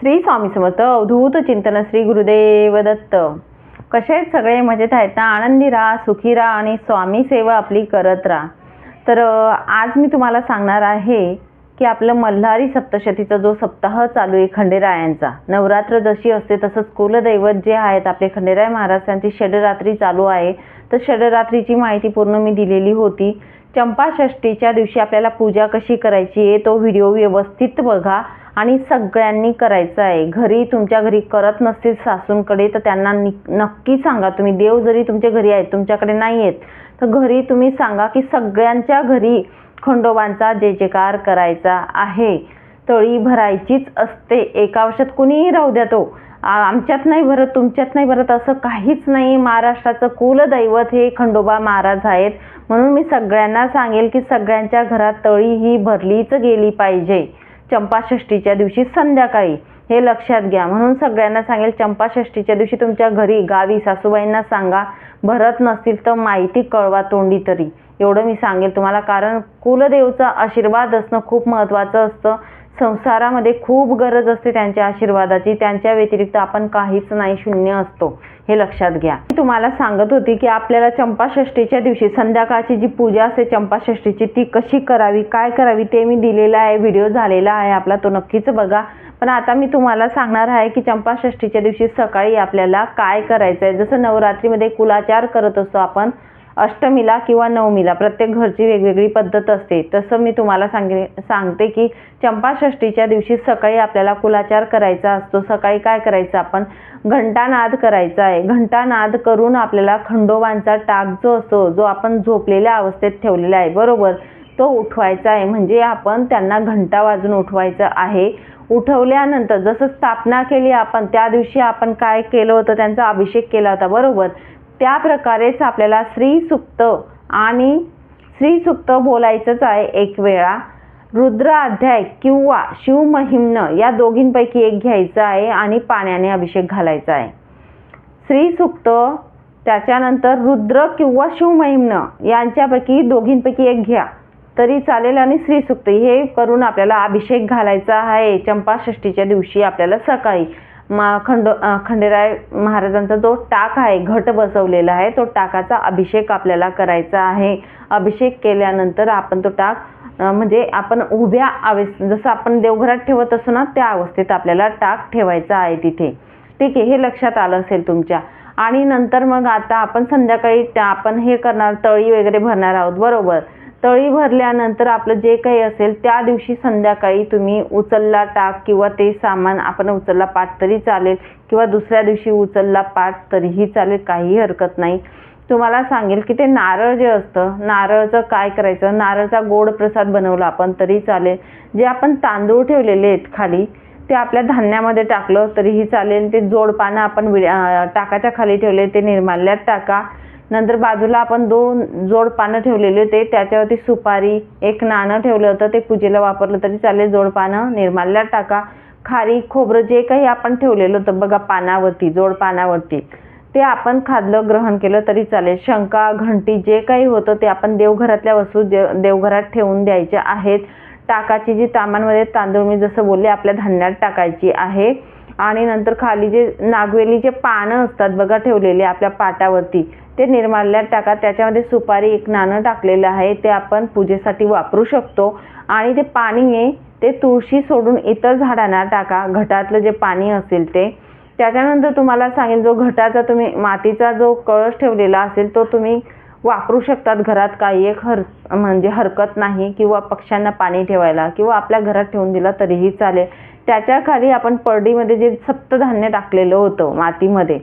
श्री स्वामी समर्थ अवधूत चिंतन श्री गुरुदेव दत्त कसे आहेत सगळे? मजेत आहेत ना? आनंदी राहा सुखी राहा आणि स्वामी सेवा आपली करत राहा. तर आज मी तुम्हाला सांगणार आहे की आपलं मल्हारी सप्तशतीचा जो सप्ताह चालू आहे खंडेरायांचा नवरात्र जशी असते तसंच कुलदैवत जे आहेत आपले खंडेराय महाराज त्यांची षडरात्री चालू आहे. तर षडरात्रीची माहिती पूर्ण मी दिलेली होती. चंपाषष्टीच्या दिवशी आपल्याला पूजा कशी करायची आहे तो व्हिडिओ व्यवस्थित बघा आणि सगळ्यांनी करायचं आहे. घरी तुमच्या घरी करत नसतील सासूंकडे तर त्यांना नक्की सांगा. तुम्ही देव जरी तुमच्या घरी आहेत तुमच्याकडे नाही आहेत तर घरी तुम्ही सांगा की सगळ्यांच्या घरी खंडोबांचा जय जयकार करायचा आहे. तळी भरायचीच असते. एका वर्षात कुणीही राहू द्या तो. आमच्यात नाही भरत तुमच्यात नाही भरत असं काहीच नाही. महाराष्ट्राचं कुलदैवत हे खंडोबा महाराज आहेत. म्हणून मी सगळ्यांना सांगेल की सगळ्यांच्या घरात तळी ही भरलीच गेली पाहिजे. चंपाषष्टीच्या दिवशी संध्याकाळी. हे लक्षात घ्या. म्हणून सगळ्यांना सांगेल चंपाषष्टीच्या दिवशी तुमच्या घरी गावी सासूबाईंना सांगा भरत नसतील तर माहिती कळवा तोंडी तरी. एवढं मी सांगेल तुम्हाला. कारण कुलदेवचा आशीर्वाद असणं खूप महत्त्वाचं असतं. संसारामध्ये खूप गरज असते त्यांच्या आशीर्वादाची. त्यांच्या व्यतिरिक्त आपण काहीच नाही शून्य असतो. हे लक्षात घ्या. मी तुम्हाला सांगत होती की आपल्याला चंपाषष्टीच्या दिवशी संध्याकाळची जी पूजा असते चंपाषष्टीची ती कशी करावी काय करावी ते मी दिलेलं आहे व्हिडिओ झालेला आहे आपला तो नक्कीच बघा. पण आता मी तुम्हाला सांगणार आहे की चंपाषष्टीच्या दिवशी सकाळी आपल्याला काय करायचं आहे जसं नवरात्रीमध्ये कुलाचार करत असतो आपण अष्टमीला किंवा नवमीला प्रत्येक घरची वेगवेगळी पद्धत असते. तसं मी तुम्हाला सांगे सांगते की चंपाषष्टीच्या दिवशी सकाळी आपल्याला कुलाचार करायचा असतो. सकाळी काय करायचं आपण? घंटानाद करायचा आहे. घंटानाद करून आपल्याला खंडोबांचा टाक जो असतो जो आपण झोपलेल्या अवस्थेत ठेवलेला आहे बरोबर तो उठवायचा आहे. म्हणजे आपण त्यांना घंटा वाजून उठवायचं आहे. उठवल्यानंतर जसं स्थापना केली आपण त्या दिवशी आपण काय केलं होतं? त्यांचा अभिषेक केला होता बरोबर. त्या प्रकारेच आपल्याला श्रीसुक्त आणि श्रीसुक्त बोलायचंच आहे एक वेळा. रुद्र अध्याय किंवा शिवमहिम्न या दोघींपैकी एक घ्यायचं आहे आणि पाण्याने अभिषेक घालायचा आहे. श्रीसुक्त त्याच्यानंतर रुद्र किंवा शिवमहिम्न यांच्यापैकी दोघींपैकी एक घ्या. तरी चालेल आणि श्रीसुक्त हे करून आपल्याला अभिषेक घालायचा आहे. चंपाषष्टीच्या दिवशी आपल्याला सकाळी मा खंड खंडेराय महाराजांचा जो टाक आहे घट बसवलेला आहे तो टाकाचा अभिषेक आपल्याला करायचा आहे. अभिषेक केल्यानंतर आपण तो टाक म्हणजे आपण उभ्या अवस्थ जसं आपण देवघरात ठेवत असू ना त्या अवस्थेत आपल्याला टाक ठेवायचा आहे तिथे. ठीक आहे हे लक्षात आलं असेल तुमच्या. आणि नंतर मग आता आपण संध्याकाळी त्या आपण हे करणार तळी वगैरे भरणार आहोत बरोबर. तळी भरल्यानंतर आपलं जे काही असेल त्या दिवशी संध्याकाळी तुम्ही उचलला टाक किंवा ते सामान आपण उचलला पाठ तरी चालेल किंवा दुसऱ्या दिवशी उचलला पाठ तरीही चालेल काहीही हरकत नाही. तुम्हाला सांगेल की ते नारळ जे असतं नारळचं काय करायचं? नारळचा गोड प्रसाद बनवला आपण तरी चालेल. जे आपण तांदूळ ठेवलेले आहेत खाली ते आपल्या धान्यामध्ये टाकलं तरीही चालेल. ते जोड पानं आपण विड्या टाकाच्या खाली ठेवले ते निर्माल्यात टाका. नंतर बाजूला आपण दोन जोड पानं ठेवलेले होते. त्याच्यावरती सुपारी एक नाणं ठेवलं होतं. ते पूजेला वापरलं तरी चालेल. जोड पानं निर्माल्यात टाका. खारी खोबरं जे काही आपण ठेवलेलं होतं बघा पानावरती जोड पानावरती ते आपण खाल्लं ग्रहण केलं तरी चालेल. शंका घंटी जे काही होतं ते आपण देवघरातल्या वस्तू देव देवघरात ठेवून द्यायच्या आहेत. टाकाची जी तामांमध्ये तांदूळ मी जसं बोलले आपल्या धान्यात टाकायची आहे. आणि नंतर खाली जे नागवेलीचे पानं असतात बघा ठेवलेले आपल्या पाटावरती ते निर्माल्यात टाका. त्याच्यामध्ये सुपारी एक नाणं टाकलेलं आहे ते आपण पूजेसाठी वापरू शकतो. आणि ते पाणी आहे ते तुळशी सोडून इतर झाडांना टाका. घटातलं जे पाणी असेल ते. त्याच्यानंतर तुम्हाला सांगेन जो घटाचा तुम्ही मातीचा जो कळस ठेवलेला असेल तो तुम्ही वापरू शकतात घरात. काही एक हर म्हणजे हरकत नाही किंवा पक्ष्यांना पाणी ठेवायला किंवा आपल्या घरात ठेवून दिला तरीही चालेल. त्याच्याखाली आपण परडीमध्ये जे सप्तधान्य टाकलेलं होतं मातीमध्ये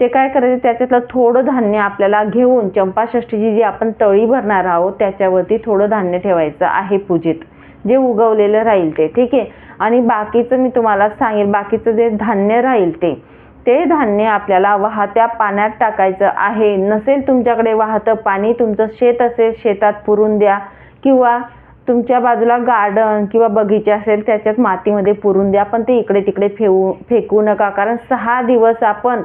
ते काय करायचं? त्याच्यातलं थोडं धान्य आपल्याला घेऊन चंपाषष्ठीची जी आपण तळी भरणार आहोत त्याच्यावरती थोडं धान्य ठेवायचं आहे पूजेत. जे उगवलेलं राहील ते ठीक आहे? आणि बाकीचं मी तुम्हाला सांगेल बाकीचं जे धान्य राहील ते ते धान्य आपल्याला वाहत्या पाण्यात टाकायचं आहे. नसेल तुमच्याकडे वाहतं पाणी तुमचं शेत असेल शेतात पुरून द्या. किंवा तुमच्या बाजूला गार्डन किंवा बगीचा असेल त्याच्यात मातीमध्ये पुरून द्या. पण ते इकडे तिकडे फेवू फेकू नका. कारण सहा दिवस आपण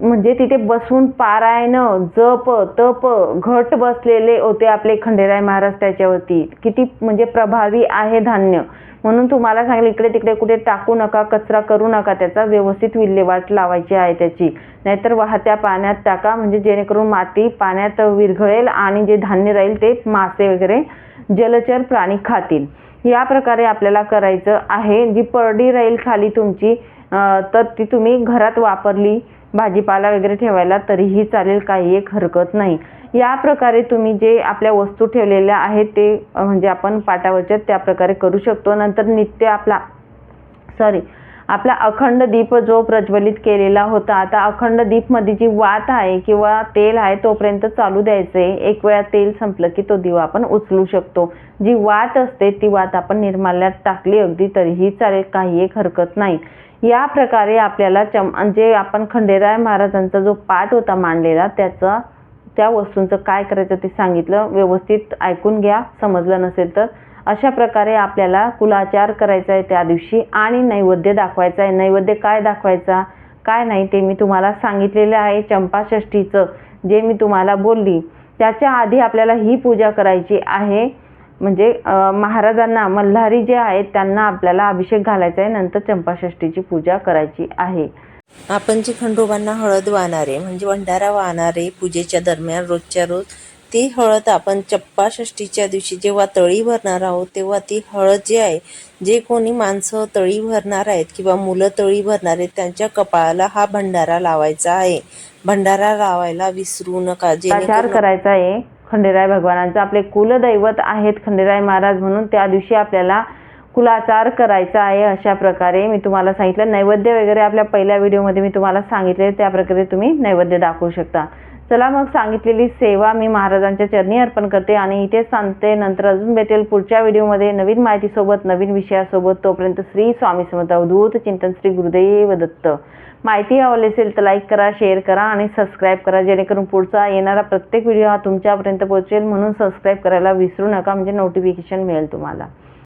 म्हणजे तिथे बसून पारायण जप तप घट बसलेले होते आपले खंडेराय महाराज त्याच्यावरती. किती म्हणजे प्रभावी आहे धान्य. म्हणून तुम्हाला सांगितलं इकडे तिकडे कुठे टाकू नका कचरा करू नका. त्याचा व्यवस्थित विल्हेवाट लावायची आहे त्याची. नाहीतर वाहत्या पाण्यात टाका. म्हणजे जेणेकरून माती पाण्यात विरघळेल आणि जे धान्य राहील ते मासे वगैरे जलचर प्राणी खातील. या प्रकारे आपल्याला करायचं आहे. जी परडी राहील खाली तुमची तर ती तुम्ही घरात वापरली. भाजीपाला वगैरे ठेवायला तरीही चालेल काही एक हरकत नाही. या प्रकारे तुम्ही जे आपल्या वस्तू ठेवलेल्या आहेत ते म्हणजे आपण पाटावरच्या त्या प्रकारे करू शकतो. नंतर नित्य आपला सॉरी आपला अखंड दीप जो प्रज्वलित केलेला होता आता अखंड दीपमध्ये जी वात आहे किंवा तेल आहे तोपर्यंत चालू द्यायचं. आहे एक वेळा तेल संपलं की तो दिवा आपण उचलू शकतो. जी वात असते ती वात आपण निर्माल्यात टाकली अगदी तरीही चालेल काही एक हरकत नाही. या प्रकारे आपल्याला चम जे आपण खंडेराय महाराजांचा जो पाठ होता मांडलेला त्याचा त्या वस्तूंचं काय करायचं ते सांगितलं. व्यवस्थित ऐकून घ्या. समजलं नसेल तर अशा प्रकारे आपल्याला कुलाचार करायचा आहे त्या दिवशी आणि नैवेद्य दाखवायचा आहे. नैवेद्य काय दाखवायचा काय नाही ते मी तुम्हाला सांगितलेलं आहे. चंपाषष्ठीचं जे मी तुम्हाला बोलली त्याच्या आधी आपल्याला ही पूजा करायची आहे. म्हणजे महाराजांना मल्हारी जे आहेत त्यांना आपल्याला अभिषेक घालायचा आहे. नंतर चंपाषष्ठीची पूजा करायची आहे. आपण जे खंडोबांना हळद वाहणारे म्हणजे भंडारा वाहणारे पूजेच्या दरम्यान रोजच्या रोज ती हळद आपण चप्पा षष्टीच्या दिवशी जेव्हा तळी भरणार आहोत तेव्हा ती हळद जी आहे जे कोणी माणसं तळी भरणार आहेत किंवा मुलं तळी भरणार आहेत त्यांच्या कपाळाला हा भंडारा लावायचा आहे. भंडारा लावायला विसरू नका. आचार जेणेकरून करायचा आहे. खंडेराय भगवानांचा आपले कुलदैवत आहेत खंडेराय महाराज म्हणून त्या दिवशी आपल्याला कुलाचार करायचा आहे अशा प्रकारे मी तुम्हाला सांगितलं. नैवेद्य वगैरे आपल्या पहिल्या व्हिडिओमध्ये मी तुम्हाला सांगितले त्या प्रकारे तुम्ही नैवेद्य दाखवू शकता. चला मग सांगितलेली सेवा मी महाराजांच्या चरणी अर्पण करते आणि इथेच सांगते नंतर अजून भेटेल पुढच्या व्हिडिओमध्ये नवीन माहितीसोबत नवीन विषयासोबत. तोपर्यंत श्री स्वामी समर्थ अवधूत चिंतन श्री गुरुदेव दत्त. माहिती आवडली असेल तर लाईक करा शेअर करा आणि सबस्क्राईब करा जेणेकरून पुढचा येणारा प्रत्येक व्हिडिओ हा तुमच्यापर्यंत पोहोचेल म्हणून सबस्क्राईब करायला विसरू नका म्हणजे नोटिफिकेशन मिळेल तुम्हाला.